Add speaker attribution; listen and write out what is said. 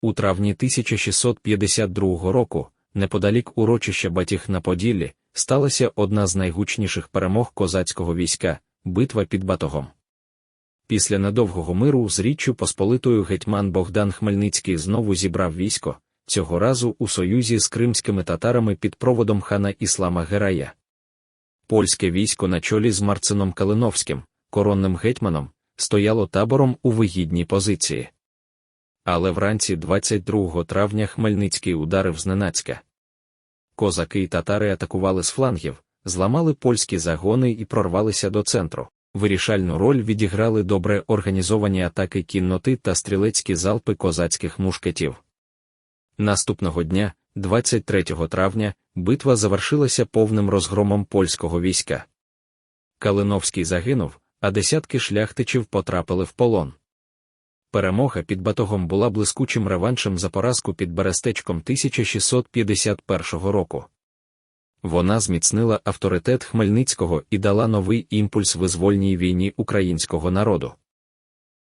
Speaker 1: У травні 1652 року, неподалік урочища Батіг на Поділлі, сталася одна з найгучніших перемог козацького війська битва під Батогом. Після недовгого миру з Річчю Посполитою гетьман Богдан Хмельницький знову зібрав військо, цього разу у союзі з кримськими татарами під проводом хана Іслама Герая. Польське військо на чолі з Марцином Калиновським, коронним гетьманом, стояло табором у вигідній позиції. Але вранці 22 травня Хмельницький ударив зненацька. Козаки й татари атакували з флангів, зламали польські загони і прорвалися до центру. Вирішальну роль відіграли добре організовані атаки кінноти та стрілецькі залпи козацьких мушкетів. Наступного дня, 23 травня, битва завершилася повним розгромом польського війська. Калиновський загинув, а десятки шляхтичів потрапили в полон. Перемога під Батогом була блискучим реваншем за поразку під Берестечком 1651 року. Вона зміцнила авторитет Хмельницького і дала новий імпульс визвольній війні українського народу.